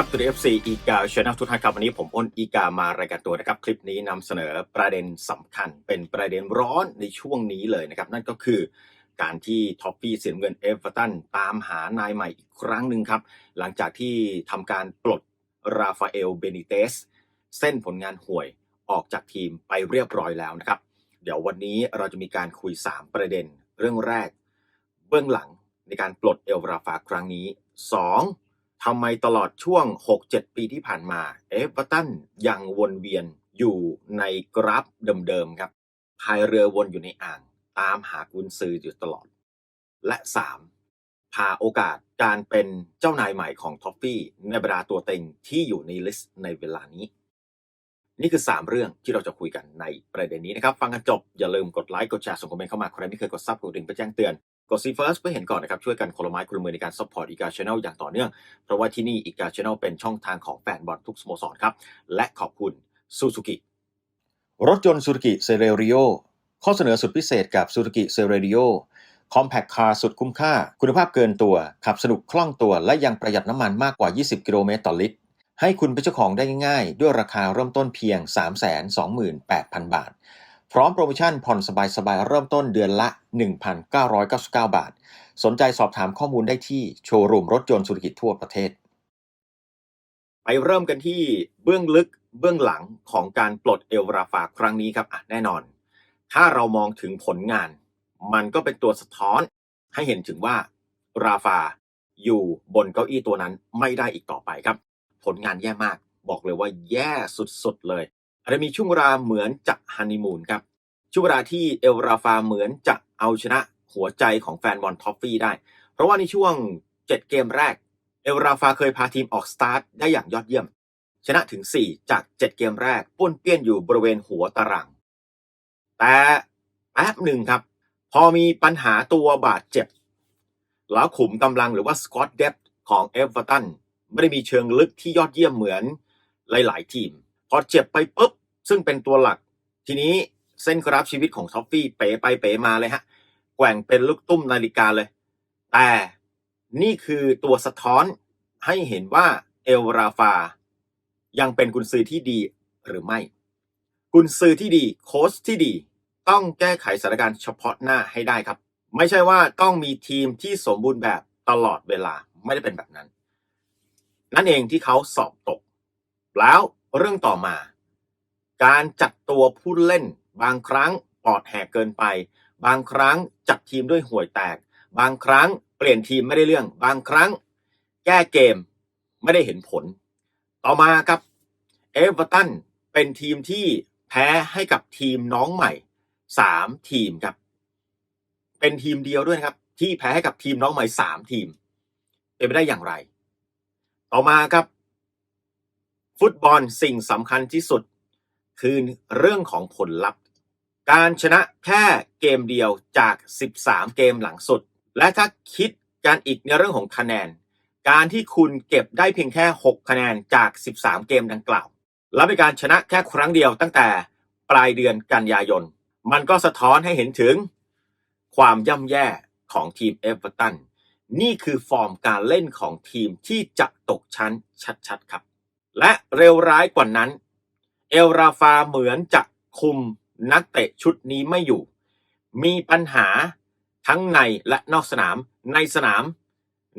ครับตัว FC อีกาชนลทุกท่านครับวันนี้ผมอ้นอีกามารายการตัวนะครับ คลิปนี้นำเสนอประเด็นสำคัญเป็นประเด็นร้อนในช่วงนี้เลยนะครับ นั่นก็คือการที่ท็อปปี้เสียเงินเอฟเวอร์ตันตามหานายใหม่อีกครั้งหนึ่งครับ หลังจากที่ทำการปลดราฟาเอลเบนิเตส เส้นผลงานห่วยออกจากทีมไปเรียบร้อยแล้วนะครับ เดี๋ยววันนี้เราจะมีการคุย 3 ประเด็น เรื่องแรก เบื้องหลังในการปลดเอลราฟาครั้งนี้ 2. ทำไมตลอดช่วง 6-7 ปีที่ผ่านมา เอฟเวอร์ตันยังวนเวียนอยู่ในกราฟเดิมๆครับพายเรือวนอยู่ในอ่าง ตามหากุนซืออยู่ตลอด และ 3. พาโอกาสการเป็นเจ้านายใหม่ของท็อฟฟี่ในบรรดาตัวเต็งที่อยู่ในลิสต์ในเวลานี้ นี่คือ 3 เรื่องที่เราจะคุยกันในประเด็นนี้นะครับ ฟังกันจบ อย่าลืมกดไลค์ กดแชร์ส่งคอมเมนต์เข้ามา ใครไม่เคยกดซับกดดิ่งไปแจ้งเตือน กดซีเฟิร์สเพื่อเห็นก่อนนะครับช่วยกันคนละไม้คนละมือในการซัพพอร์ตอีกาชแนลอย่างต่อเนื่อง เพราะว่าที่นี่อีกาชแนลเป็นช่องทางของแฟนบอลทุกสโมสรครับ และขอบคุณซูซูกิรถยนต์ซูซูกิเซเร r ิโอข้อเสนอสุดพิเศษกับซูซูกิเซเร r ิโอคอมแพคคาร์สุดคุ้มค่า คุณภาพเกินตัว ขับสนุกคล่องตัว และยังประหยัดน้ำมันมากกว่า 20 กิโลเมตรต่อลิตร ให้คุณเป็นเจ้าของได้ง่ายๆ ด้วยราคาเริ่มต้นเพียง 328,000 บาท พร้อมโปรโมชั่นผ่อนสบายๆ เริ่มต้นเดือนละ 1,999 บาท สนใจสอบถามข้อมูลได้ที่โชว์รูมรถยนต์สุรกิจทั่วประเทศ ไปเริ่มกันที่เบื้องลึกเบื้องหลังของการปลดเอลราฟาครั้งนี้ครับแน่นอน ถ้าเรามองถึงผลงาน มันก็เป็นตัวสะท้อนให้เห็นถึงว่าราฟาอยู่บนเก้าอี้ตัวนั้นไม่ได้อีกต่อไปครับ ผลงานแย่มาก บอกเลยว่าแย่สุดๆเลย อาจจะมีช่วงเวลาเหมือนจะฮันนีมูนครับ ช่วงเวลาที่เอลราฟาเหมือนจะเอาชนะหัวใจของแฟนบอลท็อฟฟี่ได้ เพราะว่าในช่วง 7 เกมแรก เอลราฟาเคยพาทีมออกสตาร์ทได้อย่างยอดเยี่ยม ชนะถึง 4 จาก 7 เกมแรกป้วนเปี้ยนอยู่บริเวณหัวตาราง แต่แป๊บหนึ่งครับ พอมีปัญหาตัวบาดเจ็บ แล้วขุมกำลังหรือว่าสกอตเดฟของเอฟเวอร์ตันไม่ได้มีเชิงลึกที่ยอดเยี่ยมเหมือนหลาย ๆ ทีม พอเจ็บไปปุ๊บ ซึ่งเป็นตัวหลัก ทีนี้เส้นกราฟชีวิตของท็อฟฟี่เป๋ไปเป๋มาเลยฮะ แกว่งเป็นลูกตุ้มนาฬิกาเลย แต่นี่คือตัวสะท้อนให้เห็นว่าเอลราฟา ยังเป็นกุนซือที่ดีหรือไม่ กุนซือที่ดีโค้ชที่ดี ต้องแก้ไขสถานการณ์เฉพาะหน้าให้ได้ครับ ไม่ใช่ว่าต้องมีทีมที่สมบูรณ์แบบตลอดเวลาไม่ได้เป็นแบบนั้น นั่นเองที่เขาสอบตก แล้วเรื่องต่อมา การจัดตัวผู้เล่น บางครั้งปอดแหกเกินไป บางครั้งจัดทีมด้วยห่วยแตก บางครั้งเปลี่ยนทีมไม่ได้เรื่อง บางครั้งแก้เกมไม่ได้เห็นผล ต่อมาครับเอเวอร์ตันเป็นทีมที่แพ้ให้กับทีมน้องใหม่สามทีมครับ เป็นทีมเดียวด้วยนะครับ ที่แพ้ให้กับทีมน้องใหม่สามทีม เป็นไปได้อย่างไร ต่อมาครับ ฟุตบอลสิ่งสำคัญที่สุด คือเรื่องของผลลัพธ์ การชนะแค่เกมเดียวจาก 13 เกมหลังสุด และถ้าคิดการอีกในเรื่องของคะแนน การที่คุณเก็บได้เพียงแค่ 6 คะแนนจาก 13 เกมดังกล่าว และเป็นการชนะแค่ครั้งเดียวตั้งแต่ปลายเดือนกันยายน มันก็สะท้อนให้เห็นถึง ความย่ำแย่ของทีมเอเวอร์ตันนี่คือฟอร์มการเล่นของทีมที่จะตกชั้นชัดๆครับ และเร็วร้ายกว่านั้น เอลราฟาเหมือนจะคุมนักเตะชุดนี้ไม่อยู่ มีปัญหาทั้งในและนอกสนาม ในสนาม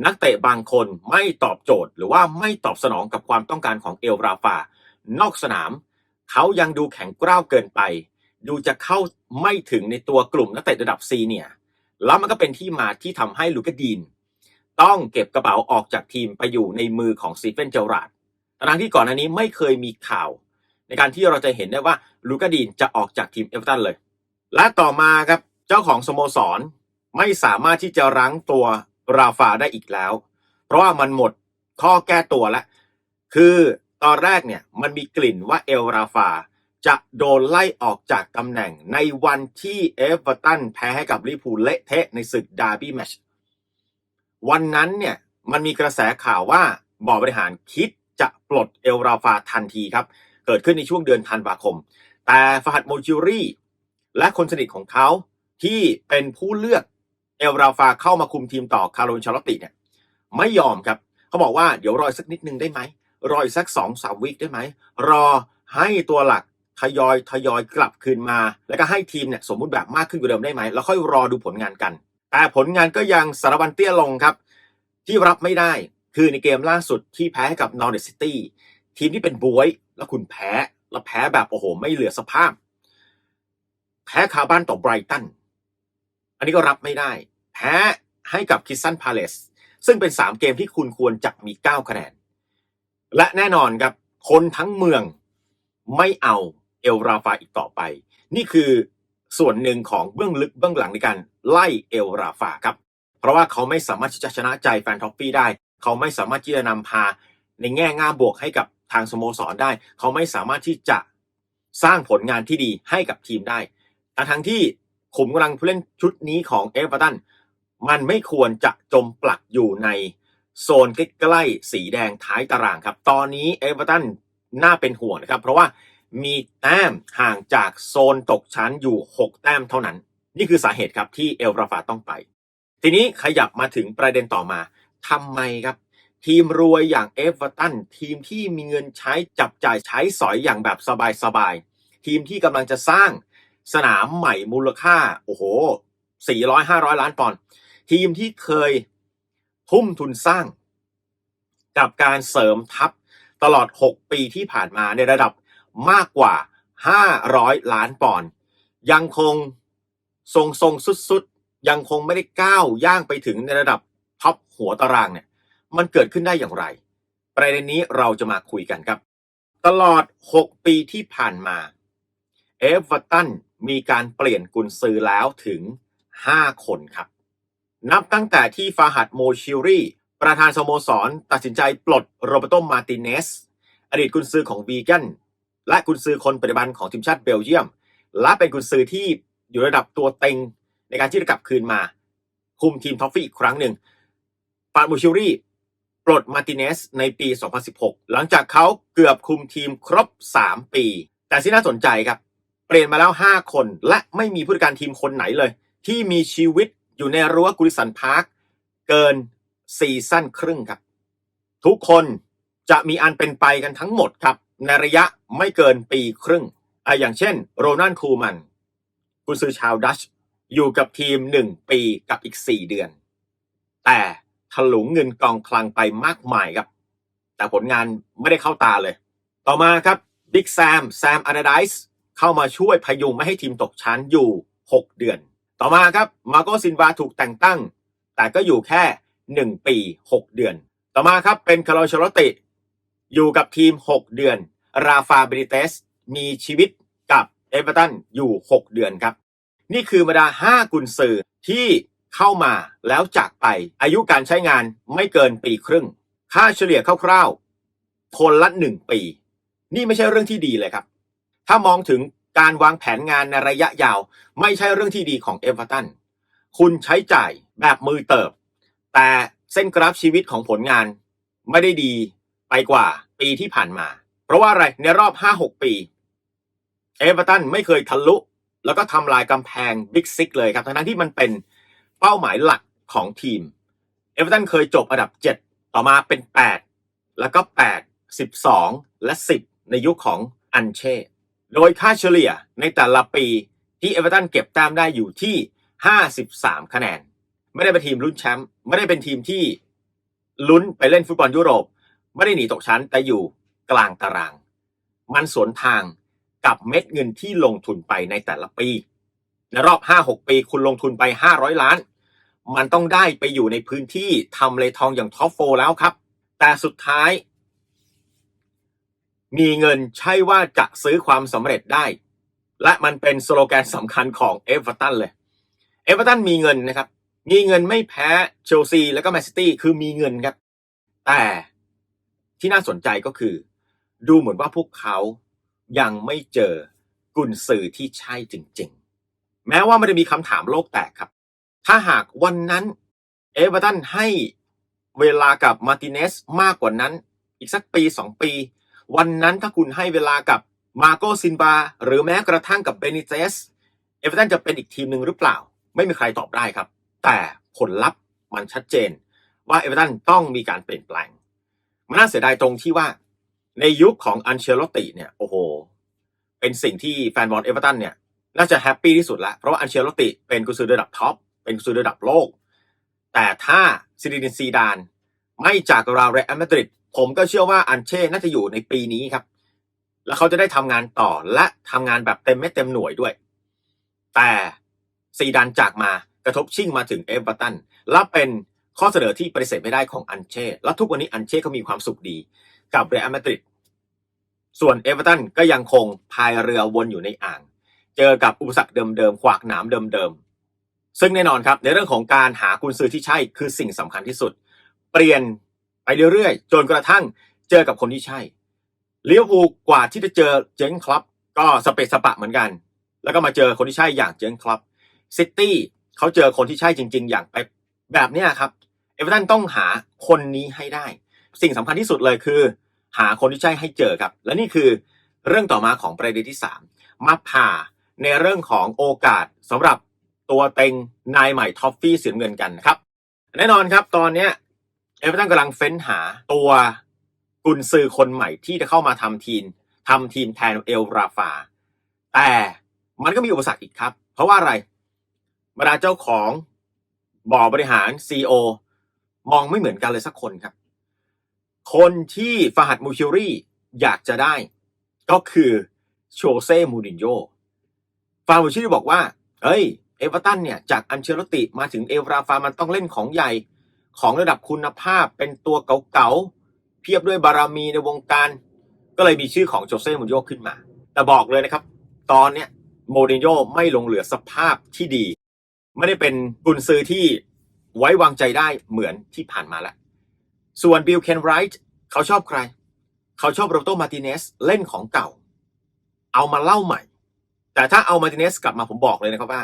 นักเตะบางคนไม่ตอบโจทย์ หรือว่าไม่ตอบสนองกับความต้องการของเอลราฟา นอกสนาม เขายังดูแข็งกร้าวเกินไป ดูจะเข้าไม่ถึงในตัวกลุ่มนักเตะระดับซีเนี่ยแล้วมันก็เป็นที่มาที่ทำให้ลูกดีน ต้องเก็บกระเป๋าออกจากทีมไปอยู่ในมือของซีเฟนเจอราดทั้งที่ก่อนหน้านี้ไม่เคยมีข่าว ในการที่เราจะเห็นได้ว่าลูกาดีนจะออกจากทีมเอเวอร์ตันเลย และต่อมาครับเจ้าของสโมสรไม่สามารถที่จะรั้งตัวราฟาได้อีกแล้ว เพราะว่ามันหมดข้อแก้ตัวแล้ว คือตอนแรกเนี่ยมันมีกลิ่นว่าเอลราฟาจะโดนไล่ออกจากตำแหน่งในวันที่เอเวอร์ตันแพ้ให้กับลิพูลเละเทะในศึกดาร์บี้แมชวันนั้นเนี่ยมันมีกระแสข่าวว่าบอร์ดบริหารคิดจะปลดเอลราฟาทันทีครับ เกิดขึ้นในช่วงเดือนธันวาคม แต่ฟาฮัดโมจิรีและคนสนิทของเขาที่เป็นผู้เลือกเอลราฟาเข้ามาคุมทีมต่อคาร์โลนชาร์ลอตติเนี่ยไม่ยอมครับ เขาบอกว่าเดี๋ยวรอสักนิดนึงได้ไหม รออีกสักสองสามวิคได้ไหม รอให้ตัวหลักทยอยทยอยกลับคืนมา แล้วก็ให้ทีมเนี่ยสมมุติแบบมากขึ้นกว่าเดิมได้ไหม แล้วค่อยรอดูผลงานกัน แต่ผลงานก็ยังสารวันเตี้ยลงครับ ที่รับไม่ได้คือในเกมล่าสุดที่แพ้ให้กับนอร์ t ซิตี้ ทีมที่เป็นบวย แล้วคุณแพ้ แล้วแพ้แบบโอ้โห ไม่เหลือสภาพ แพ้คาบ้านต่อไบรตัน อันนี้ก็รับไม่ได้ แพ้ให้กับคิสซันพาเลสซึ่งเป็น 3 เกมที่คุณควรจะมี 9 คะแนน และแน่นอนครับ คนทั้งเมืองไม่เอาเอลราฟาอีกต่อไป นี่คือส่วนหนึ่งของเบื้องลึกเบื้องหลังในการไล่เอลราฟาครับ เพราะว่าเขาไม่สามารถที่จะชนะใจแฟนท็อปปี้ได้ เขาไม่สามารถที่จะนำพาในแง่ง่าบวกให้กับ ทางสโมสรได้ เขาไม่สามารถที่จะสร้างผลงานที่ดีให้กับทีมได้ทั้งทั้งที่ขุมกำลังผู้เล่นชุดนี้ของเอเวอร์ตันมันไม่ควรจะจมปลักอยู่ในโซนใกล้ๆสีแดงท้ายตารางครับ ตอนนี้เอเวอร์ตันน่าเป็นห่วงนะครับ เพราะว่ามีแต้มห่างจากโซนตกชั้นอยู่ 6 แต้มเท่านั้น นี่คือสาเหตุครับที่เอลราฟาต้องไป ทีนี้ขยับมาถึงประเด็นต่อมาทำไมครับ ทีมรวยอย่างเอฟเวอร์ตันทีมที่มีเงินใช้จับจ่ายใช้สอยอย่างแบบสบายๆ ทีมที่กำลังจะสร้างสนามใหม่มูลค่า โอ้โห 400 500 ล้านปอนด์ทีมที่เคยทุ่มทุนสร้าง กับการเสริมทัพตลอด 6 ปีที่ผ่านมาในระดับมากกว่า 500 ล้านปอนด์ยังคงทรงทรงสุดๆ ยังคงไม่ได้ก้าวย่างไปถึงในระดับท็อปหัวตารางเนี่ย มันเกิดขึ้นได้อย่างไร ประเด็นนี้เราจะมาคุยกันครับ ตลอด 6 ปีที่ผ่านมา เอฟเวอร์ตันมีการเปลี่ยนกุนซือแล้วถึง 5 คนครับ นับตั้งแต่ที่ฟาฮัดโมชิรีประธานสโมสร ตัดสินใจปลดโรเบโตมาติเนส อดีตกุนซือของวีแกนและกุนซือคนปัจจุบันของทีมชาติเบลเยียม และเป็นกุนซือที่อยู่ระดับตัวเต็งในการที่จะกลับคืนมา คุมทีมท็อฟฟี่อีกครั้งหนึ่งฟาดโมชิรีป ลดมาติเนสในปี 2016 หลังจากเขาเกือบคุมทีมครบ 3 ปี แต่ที่น่าสนใจครับ เปลี่ยนมาแล้ว 5 คน และไม่มีผู้จัดการทีมคนไหนเลย ที่มีชีวิตอยู่ในรั้วกุลิสันพาร์คเกินซีซั่นครึ่งครับ ทุกคนจะมีอันเป็นไปกันทั้งหมดครับ ในระยะไม่เกินปีครึ่งอะอย่างเช่น โรนัลคูมันกุนซือชาวดัชอยู่กับทีม 1 ปีกับอีก 4 เดือน แต่ ถลุงเงินกองคลังไปมากมายครับ แต่ผลงานไม่ได้เข้าตาเลย ต่อมาครับบิ๊กแซมแซมอานาไดส์เข้ามาช่วยพยุงไม่ให้ทีมตกชั้นอยู่ 6 เดือน ต่อมาครับมาโกซินวาถูกแต่งตั้ง แต่ก็อยู่แค่ 1 ปี 6 เดือน ต่อมาครับเป็นคาร์ลชโรติ อยู่กับทีม 6 เดือน ราฟาเบริเตสมีชีวิตกับเอเวอร์ตันอยู่ 6 เดือนครับ นี่คือบรรดา 5 กุนซือที่ เข้ามาแล้วจากไป อายุการใช้งานไม่เกินปีครึ่ง ค่าเฉลี่ยคร่าวๆ คนละ1ปี นี่ไม่ใช่เรื่องที่ดีเลยครับ ถ้ามองถึงการวางแผนงานในระยะยาว ไม่ใช่เรื่องที่ดีของเอเวอร์ตันคุณใช้จ่ายแบบมือเติบ แต่เส้นกราฟชีวิตของผลงานไม่ได้ดีไปกว่าปีที่ผ่านมา เพราะว่าอะไรในรอบ 5-6 ปี เอเวอร์ตันไม่เคยทะลุ แล้วก็ทำลายกำแพงบิ๊กซิกเลยครับทั้งที่มันเป็น เป้าหมายหลักของทีม เอเวอร์ตันเคยจบอันดับ 7 ต่อมาเป็น 8 แล้วก็ 8 12 และ 10 ในยุคของอันเช่ โดยค่าเฉลี่ยในแต่ละปีที่เอเวอร์ตันเก็บแต้มได้อยู่ที่ 53 คะแนน ไม่ได้เป็นทีมลุ้นแชมป์ไม่ได้เป็นทีมที่ลุ้นไปเล่นฟุตบอลยุโรป ไม่ได้หนีตกชั้นแต่อยู่กลางตาราง มันสวนทางกับเม็ดเงินที่ลงทุนไปในแต่ละปี ในรอบ 5-6 ปีคุณลงทุนไป 500 ล้าน มันต้องได้ไปอยู่ในพื้นที่ทำเลทองอย่างท็อปโฟแล้วครับ แต่สุดท้าย มีเงินใช่ว่าจะซื้อความสำเร็จได้ และมันเป็นสโลแกนสำคัญของเอเวอร์ตันเลย เอเวอร์ตันมีเงินนะครับ มีเงินไม่แพ้เชลซีแล้วก็แมนซิตี้คือมีเงินครับ แต่ที่น่าสนใจก็คือ ดูเหมือนว่าพวกเขายังไม่เจอกุนซือที่ใช่จริง ๆ แม้ว่าไม่ได้มีคำถามโลกแตกครับ ถ้าหากวันนั้นเอเวอร์ตันให้เวลากับมาร์ติเนสมากกว่านั้น อีกสักปีสองปี วันนั้นถ้าคุณให้เวลากับมาโกซินบาหรือแม้กระทั่งกับเบนิเตสเอเวอร์ตันจะเป็นอีกทีมหนึ่งหรือเปล่า ไม่มีใครตอบได้ครับ แต่ผลลัพธ์มันชัดเจน ว่าเอเวอร์ตันต้องมีการเปลี่ยนแปลง มันน่าเสียดายตรงที่ว่า ในยุคของอันเชลติเนี่ยโอ้โห เป็นสิ่งที่แฟนบอลเอเวอร์ตันเนี่ย น่าจะแฮปปี้ที่สุดละเพราะว่าอันเชลติเป็นกุซือระดับท็อปเป็นกุซือระดับโลก แต่ถ้าซิดินซีดาน ไม่จากราเรอัลมาดริดผมก็เชื่อว่าอันเช่น่าจะอยู่ในปีนี้ครับ แล้วเขาจะได้ทำงานต่อและทำงานแบบเต็มเม็ดเต็มหน่วยด้วย แต่ซีดานจากมากระทบชิ่งมาถึงเอเวอร์ตันและเป็นข้อเสนอที่ปฏิเสธไม่ได้ของอันเช่ และทุกวันนี้อันเช่ก็มีความสุขดีกับเรอัลมาดริดส่วนเอเวอร์ตันก็ยังคงพายเรือวนอยู่ในอ่าง เจอกับอุปสรรคเดิมๆ ขวากหนามเดิมๆ ซึ่งแน่นอนครับในเรื่องของการหากุญซือที่ใช่คือสิ่งสำคัญที่สุด เปลี่ยนไปเรื่อยๆ จนกระทั่งเจอกับคนที่ใช่ลิเวอร์พูกว่าที่จะเจอเจงคลับ ก็สเปซสปะเหมือนกัน แล้วก็มาเจอคนที่ใช่อย่างเจงคลับซิตี้เขาเจอคนที่ใช่จริง ๆ อย่างไปแบบนี้ครับเอเวอร์ตันต้องหาคนนี้ให้ได้ สิ่งสำคัญที่สุดเลยคือ หาคนที่ใช่ให้เจอครับ และนี่คือเรื่องต่อมาของประเด็นที่ 3 มาผ่า ในเรื่องของโอกาสสำหรับตัวเต็งนายใหม่ท็อฟฟี่สีเงินกันนะครับ แน่นอนครับตอนเนี้เอเวอร์ตันกำลังเฟ้นหาตัวกุนซือคนใหม่ที่จะเข้ามาทำทีมทำทีมแทนเอลราฟา แต่มันก็มีอุปสรรคอีกครับ เพราะว่าอะไรบรรดาเจ้าของบ่อบริหาร CEO มองไม่เหมือนกันเลยสักคนครับ คนที่ฟาฮัดมูชิรีอยากจะได้ ก็คือโชเซ่มูรินโญ่ ฟามูชิรีบอกว่าเฮ้ย เอเวอร์ตันเนี่ย จากอันเชลติมาถึงเอลราฟามันต้องเล่นของใหญ่ ของระดับคุณภาพเป็นตัวเก่าๆ เพียบด้วยบารมีในวงการ ก็เลยมีชื่อของโจเซ่มูรินโญ่ขึ้นมา แต่บอกเลยนะครับ ตอนเนี้ยโมรินโญ่ไม่ลงเหลือสภาพที่ดี ไม่ได้เป็นกุนซือที่ไว้วางใจได้เหมือนที่ผ่านมาแล้ว ส่วนบิลเคนไรท์เขาชอบใคร เขาชอบโรโตมาติเนสเล่นของเก่า เอามาเล่าใหม่ แต่ถ้าเอามาติเนสกลับมาผมบอกเลยนะครับว่า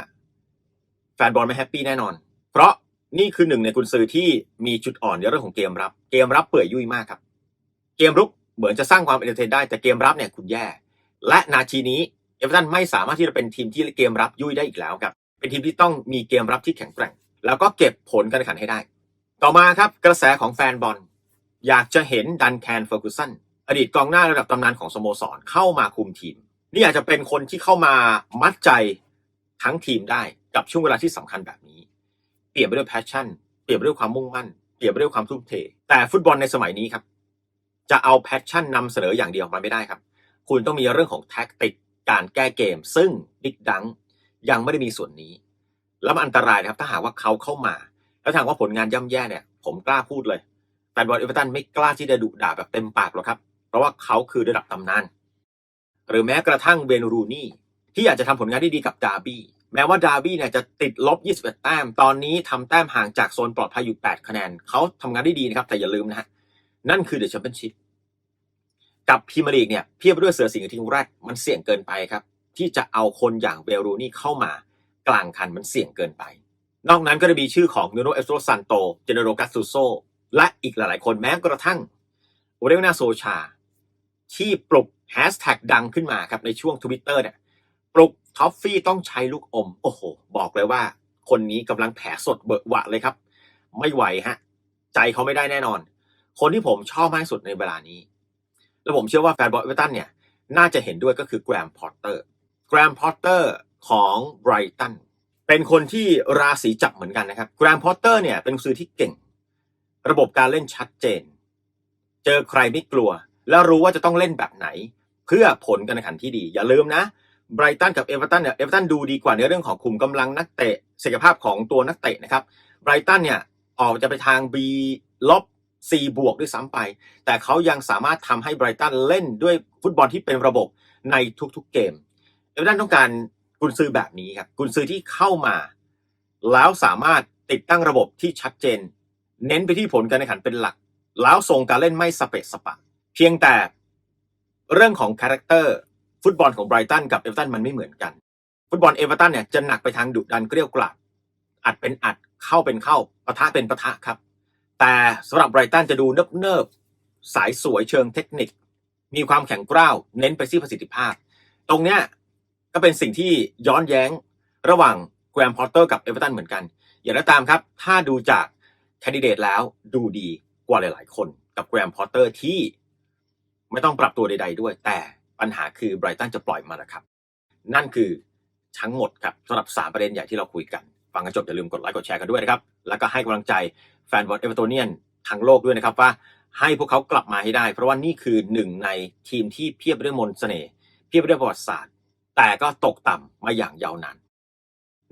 แฟนบอลไม่แฮปปี้แน่นอน เพราะนี่คือหนึ่งในกุนซือที่มีจุดอ่อนในเรื่องของเกมรับ เกมรับเปื่อยยุ่ยมากครับ เกมรุกเหมือนจะสร้างความเอนเตอร์เทนได้แต่เกมรับเนี่ยคุณแย่ และนาทีนี้เอเวอร์ตันไม่สามารถที่จะเป็นทีมที่เกมรับยุ่ยได้อีกแล้วครับ เป็นทีมที่ต้องมีเกมรับที่แข็งแกร่ง แล้วก็เก็บผลการแข่งขันให้ได้ ต่อมาครับกระแสของแฟนบอล อยากจะเห็นดันแคนเฟอร์กูสันอดีตกองหน้าระดับตำนานของสโมสรเข้ามาคุมทีม นี่อาจจะเป็นคนที่เข้ามามัดใจทั้งทีมได้กับช่วงเวลาที่สำคัญแบบนี้ เปลี่ยนไปด้วยแพชชั่น เปลี่ยนไปด้วยความมุ่งมั่น เปลี่ยนไปด้วยความทุ่มเท แต่ฟุตบอลในสมัยนี้ครับ จะเอาแพชชั่นนำเสนออย่างเดียวมันไม่ได้ครับ คุณต้องมีเรื่องของแท็กติกการแก้เกม ซึ่งดิ๊กดังยังไม่ได้มีส่วนนี้ แล้วมันอันตรายนะครับถ้าหากว่าเขาเข้ามา แล้วถามว่าผลงานย่ำแย่เนี่ย ผมกล้าพูดเลยแฟนบอลเอเวอร์ตันไม่กล้าที่จะดุด่าแบบเต็มปากหรอกครับ เพราะว่าเขาคือระดับตำนาน หรือแม้กระทั่งเบนรูนี่ที่อยากจะทำผลงานที่ดีกับดาร์บี้แม้ว่าดาร์บี้เนี่ยจะติดลบ 21 แต้ม ตอนนี้ทำแต้มห่างจากโซนปลอดภัยอยู่ 8 คะแนน เขาทำงานได้ดีนะครับ แต่อย่าลืมนะฮะ นั่นคือเดอะแชมเปี้ยนชิพกับพรีเมียร์ลีกเนี่ยเพียบด้วยเสือสิงห์ทีมแรกมันเสี่ยงเกินไปครับ ที่จะเอาคนอย่างเบลรูนี่เข้ามากลางคันมันเสี่ยงเกินไป นอกนั้นก็จะมีชื่อของนูโนเอสโตรซันโต เจเนโรกัสซูโซ และอีกหลายๆ คนแม้กระทั่งโอเรนาโซชา ที่ปลุก แฮชแท็กดังขึ้นมาครับในช่วงทวิตเตอร์เนี่ยปลุกท็อฟฟี่ต้องใช้ลูกอม โอ้โห บอกเลยว่า คนนี้กำลังแผลสดเบิกหวะเลยครับ ไม่ไหวฮะ ใจเขาไม่ได้แน่นอน คนที่ผมชอบมากที่สุดในเวลานี้ แล้วผมเชื่อว่าแฟนบอลเอเวอร์ตันเนี่ย น่าจะเห็นด้วยก็คือแกรมพอตเตอร์แกรมพอตเตอร์ของไบรตันเป็นคนที่ราศีจับเหมือนกันนะครับแกรมพอตเตอร์เนี่ยเป็นกุญซื้อที่เก่ง ระบบการเล่นชัดเจน เจอใครไม่กลัว แล้วรู้ว่าจะต้องเล่นแบบไหน เพื่อผลการแข่งขันที่ดี อย่าลืมนะไบรตันกับเอเวอร์ตันเนี่ยเอเวอร์ตันดูดีกว่าในเรื่องของคุมกำลังนักเตะศักยภาพของตัวนักเตะนะครับไบรตันเนี่ยออกจะไปทาง B ลบ C บวกด้วยซ้ำไป แต่เขายังสามารถทำให้ไบรตันเล่นด้วยฟุตบอลที่เป็นระบบในทุกๆเกมเอเวอร์ตันต้องการกุนซือแบบนี้ครับกุนซือที่เข้ามา แล้วสามารถติดตั้งระบบที่ชัดเจน เน้นไปที่ผลการแข่งขันเป็นหลัก แล้วทรงการเล่นไม่สเปะสปะ เพียงแต่เรื่องของคาแรคเตอร์ฟุตบอลของไบรตันกับเอเวอร์ตันมันไม่เหมือนกัน ฟุตบอลเอเวอร์ตันเนี่ยจะหนักไปทางดุดันเกลี้ยกล่อมอัดเป็นอัดเข้าเป็นเข้าปะทะเป็นปะทะครับ แต่สำหรับไบรตันจะดูเนิบเนิบสายสวยเชิงเทคนิค มีความแข็งกร้าว เน้นไปที่ประสิทธิภาพ ตรงเนี้ยก็เป็นสิ่งที่ย้อนแย้งระหว่างแกรมพอตเตอร์กับเอเวอร์ตันเหมือนกัน อย่างไรตามครับ ถ้าดูจากแคนดิเดตแล้วดูดีกว่าหลาย ๆ คนกับแกรมพอตเตอร์ที่ ไม่ต้องปรับตัวใด ๆ ด้วย แต่ปัญหาคือไบรตันจะปล่อยมานะครับ นั่นคือทั้งหมดครับสำหรับ 3 ประเด็นใหญ่ที่เราคุยกัน ฟังกันจบอย่าลืมกดไลค์กดแชร์กันด้วยนะครับ แล้วก็ให้กำลังใจแฟนบอลเอเวอร์ตเนียนทั้งโลกด้วยนะครับว่าให้พวกเขากลับมาให้ได้ เพราะว่านี่คือหนึ่งในทีมที่เพียบไปด้วยมนต์เสน่ห์เพียบไปด้วยประวัติศาสตร์ แต่ก็ตกต่ำมาอย่างยาวนาน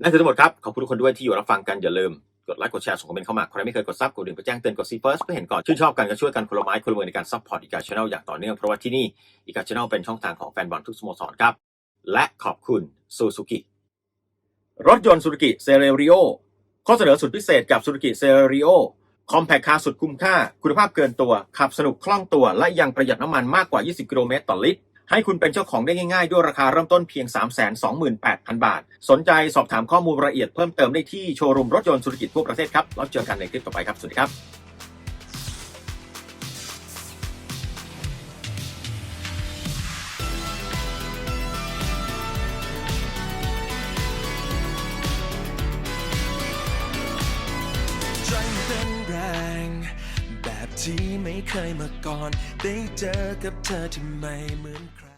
นั่นคือทั้งหมดครับขอบคุณทุกคนด้วยที่อยู่รับฟังกันอย่าลืม กดไลค์กดแชร์ส่งคอมเมนต์เข้ามา ใครไม่เคยกดซับกดดิ่งไปแจ้งเตือนกดซีเฟิร์สเพื่อเห็นก่อน ชื่นชอบกันก็ช่วยกันคนละไม้คนละมือในการซัพพอร์ตอีกาชแนลอย่างต่อเนื่องเพราะว่าที่นี่อีกาชแนลเป็นช่องทางของแฟนบอลทุกสโมสรครับ และขอบคุณซูซูกิรถยนต์ซูซูกิเซเรริโอข้อเสนอสุดพิเศษกับซูซูกิเซเรริโอคอมแพคคาร์สุดคุ้มค่า คุณภาพเกินตัวขับสนุกคล่องตัวและยังประหยัดน้ำมันมากกว่า 20 กิโลเมตรต่อลิตร ให้คุณเป็นเจ้าของได้ง่ายๆ ด้วยราคาเริ่มต้นเพียง 328,000 บาท สนใจสอบถามข้อมูลรายละเอียดเพิ่มเติมได้ที่โชว์รูมรถยนต์สุรกิจทั่วประเทศครับ แล้วเจอกันในคลิปต่อไปครับ สวัสดีครับ ได้เจอกับเธอที่ไม่เหมือนใคร